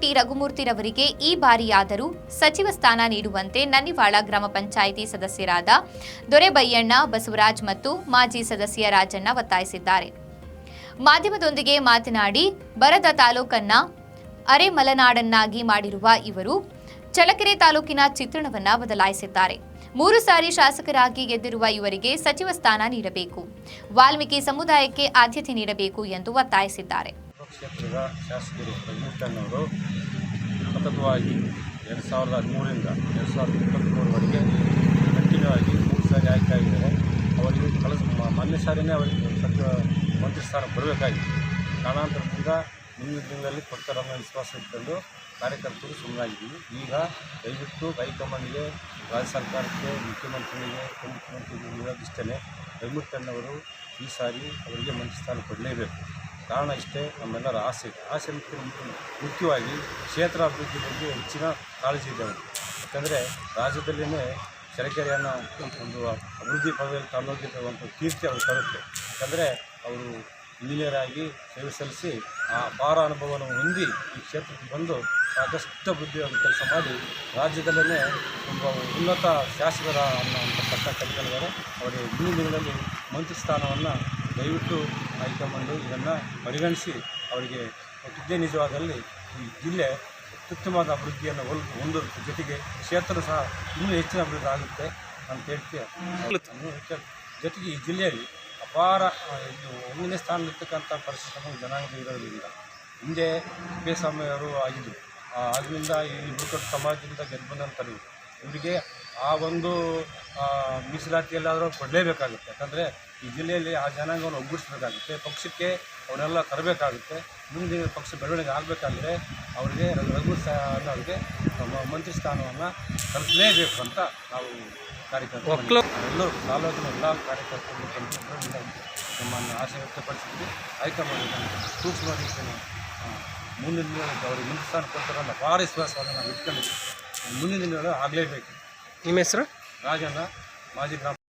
T ರಘುಮೂರ್ತಿರವರಿಗೆ ಈ ಬಾರಿಯಾದರೂ ಸಚಿವ ಸ್ಥಾನ ನೀಡುವಂತೆ ನನ್ನಿವಾಳ ಗ್ರಾಮ ಪಂಚಾಯಿತಿ ಸದಸ್ಯರಾದ ದೊರೆಬಯ್ಯಣ್ಣ ಬಸವರಾಜ್ ಮತ್ತು ಮಾಜಿ ಸದಸ್ಯ ರಾಜಣ್ಣ ಒತ್ತಾಯಿಸಿದ್ದಾರೆ. ಮಾಧ್ಯಮದೊಂದಿಗೆ ಮಾತನಾಡಿ, ಬರದ ತಾಲೂಕನ್ನ ಅರೆಮಲೆನಾಡನ್ನಾಗಿ ಮಾಡಿರುವ ಇವರು ಚಳ್ಳಕೆರೆ ತಾಲೂಕಿನ ಚಿತ್ರಣವನ್ನ ಬದಲಾಯಿಸಿದ್ದಾರೆ. ಮೂರು ಸಾರಿ ಶಾಸಕರಾಗಿ ಗೆದ್ದಿರುವ ಇವರಿಗೆ ಸಚಿವ ಸ್ಥಾನ ನೀಡಬೇಕು. ವಾಲ್ಮೀಕಿ ಸಮುದಾಯಕ್ಕೆ ಆದ್ಯತೆ ನೀಡಬೇಕು ಎಂದು ಒತ್ತಾಯಿಸಿದ್ದಾರೆ. ಕ್ಷೇತ್ರದ ಶಾಸಕರು ರಜನೀಶಣ್ಣವರು ಸತತವಾಗಿ ಎರಡು ಸಾವಿರದ ಹದಿಮೂರರಿಂದ ಎರಡು ಸಾವಿರದ ಇಪ್ಪತ್ತ್ಮೂರವರೆಗೆ ಕಂಟಿನ್ಯೂ ಆಗಿ ಮೂರು ಸಾರಿ ಆಯ್ಕೆ ಆಗಿದ್ದಾರೆ ಅವರಿಗೆ ಕಳಿಸ್ ಮೊನ್ನೆ ಸಾರಿನೇ ಅವರಿಗೆ ಸಚಿವ ಮಂತ್ರಿ ಸ್ಥಾನ ಬರಬೇಕಾಗಿತ್ತು ಕಾರಣಾಂತರದಿಂದ ಮುಂದಿನ ತಿಂಗಳಲ್ಲಿ ಕೊಡ್ತಾರನ್ನೋ ವಿಶ್ವಾಸ ಇಟ್ಕೊಂಡು ಕಾರ್ಯಕರ್ತರು ಸುಮ್ಮನಾಗಿದ್ದೀವಿ ಈಗ ದಯವಿಟ್ಟು ಹೈಕಮಾಂಡ್ಗೆ, ರಾಜ್ಯ ಸರ್ಕಾರಕ್ಕೆ, ಮುಖ್ಯಮಂತ್ರಿಗಳಿಗೆ, ಉಪಮುಖ್ಯಮಂತ್ರಿಗಳಿಗೆ ಹೇಳೋದಿಷ್ಟೇ ರಘುಮೂರ್ತಣ್ಣವರು ಈ ಸಾರಿ ಅವರಿಗೆ ಮಂತ್ರಿ ಸ್ಥಾನ ಕೊಡಲೇಬೇಕು. ಕಾರಣ ಇಷ್ಟೇ, ನಮ್ಮೆಲ್ಲರ ಆಸೆ. ಆಸೆ ಮುಖ್ಯ ಮುಖ್ಯವಾಗಿ ಕ್ಷೇತ್ರ ಅಭಿವೃದ್ಧಿ ಬಗ್ಗೆ ಹೆಚ್ಚಿನ ಕಾಳಜಿ ಇದೆ ಯಾಕಂದರೆ ರಾಜ್ಯದಲ್ಲಿಯೇ ಸೆರೆಕೆರೆಯನ್ನು ಒಂದು ಅಭಿವೃದ್ಧಿ ಪದವಿಯಲ್ಲಿ ಒಂದು ಕೀರ್ತಿ ಅವರು ತರುತ್ತೆ. ಯಾಕಂದರೆ ಅವರು ಇಂಜಿನಿಯರ್ ಆಗಿ ಸೇವೆ ಸಲ್ಲಿಸಿ ಆ ಅಪಾರ ಅನುಭವವನ್ನು ಹೊಂದಿ ಈ ಕ್ಷೇತ್ರಕ್ಕೆ ಬಂದು ಸಾಕಷ್ಟು ಅಭಿವೃದ್ಧಿಯಾದ ಕೆಲಸ ಮಾಡಿ ರಾಜ್ಯದಲ್ಲೇ ತುಂಬ ಉನ್ನತ ಶಾಸಕರ ಅನ್ನೋ ಪಟ್ಟ ಕಟ್ಟಿಕೊಂಡಿದ್ದಾರೆ ಅವರಿಗೆ ಮುಂದಿನ ದಿನದಲ್ಲಿ ಮಂತ್ರಿ ಸ್ಥಾನವನ್ನು ದಯವಿಟ್ಟು ಹೈಕಮಾಂಡು ಇದನ್ನು ಪರಿಗಣಿಸಿ ಅವರಿಗೆ ಕೊಟ್ಟಿದ್ದೇ ನಿಜವಾದಲ್ಲಿ ಈ ಜಿಲ್ಲೆ ಅತ್ಯುತ್ತಮವಾದ ಅಭಿವೃದ್ಧಿಯನ್ನು ಹೊಲ್ ಹೊಂದೋದ್ರ ಜೊತೆಗೆ ಕ್ಷೇತ್ರ ಸಹ ಇನ್ನೂ ಹೆಚ್ಚಿನ ಅಭಿವೃದ್ಧಿ ಆಗುತ್ತೆ ಅಂತ ಹೇಳ್ತೀವಿ ಜೊತೆಗೆ ಈ ಜಿಲ್ಲೆಯಲ್ಲಿ ಅಪಾರ ಇದು ಒಂದನೇ ಸ್ಥಾನದಲ್ಲಿರ್ತಕ್ಕಂಥ ಪರಿಸ್ಥಿತಿ ಜನಾಂಗ ಇರೋದ್ರಿಂದ ಹಿಂದೆ ತಿಪ್ಪೇಸ್ವಾಮಿಯವರು ಆಗಿದ್ದರು ಆದ್ದರಿಂದ ಈ ಬುಡಕಟ್ಟು ಸಮಾಜದಿಂದ ಗೆದ್ದು ಇವರಿಗೆ ಆ ಒಂದು ಮೀಸಲಾತಿಯಲ್ಲಾದರೂ ಕೊಡಲೇಬೇಕಾಗುತ್ತೆ. ಯಾಕಂದರೆ ಈ ಜಿಲ್ಲೆಯಲ್ಲಿ ಆ ಜನಾಂಗವನ್ನು ಒಗ್ಗೂಡಿಸ್ಬೇಕಾಗುತ್ತೆ. ಪಕ್ಷಕ್ಕೆ ಅವನ್ನೆಲ್ಲ ತರಬೇಕಾಗುತ್ತೆ. ಮುಂದಿನ ಪಕ್ಷ ಬೆಳವಣಿಗೆ ಆಗಬೇಕಾದ್ರೆ ಅವರಿಗೆ ರಘು ಅವರಿಗೆ ಮಂತ್ರಿ ಸ್ಥಾನವನ್ನು ಕಲಿಸಲೇಬೇಕು ಅಂತ ನಾವು ಕಾರ್ಯಕರ್ತರು ಎಲ್ಲರೂ ತಾಲೂಕಿನ ಎಲ್ಲ ಕಾರ್ಯಕರ್ತರು ನಮ್ಮನ್ನು ಆಸೆ ವ್ಯಕ್ತಪಡಿಸಿದ್ವಿ ಹೈಕಮಾಂಡ್ ಸೂಕ್ಷ್ಮ ರೀತಿಯ ಮುಂದಿನ ಅವ್ರಿಗೆ ಮುಂದೆ ಸ್ಥಾನ ಕೊಡ್ತಾರಲ್ಲ ಭಾರಿ ವಿಶ್ವಾಸವನ್ನು ನಾವು ಇಟ್ಕೊಂಡಿದ್ವಿ ಮುಂದಿನ ದಿನಗಳು ಆಗಲೇಬೇಕು. ನಿಮ್ಮ ಹೆಸರು? ರಾಜಣ್ಣ ಮಾಜಿ ಗ್ರಾಮ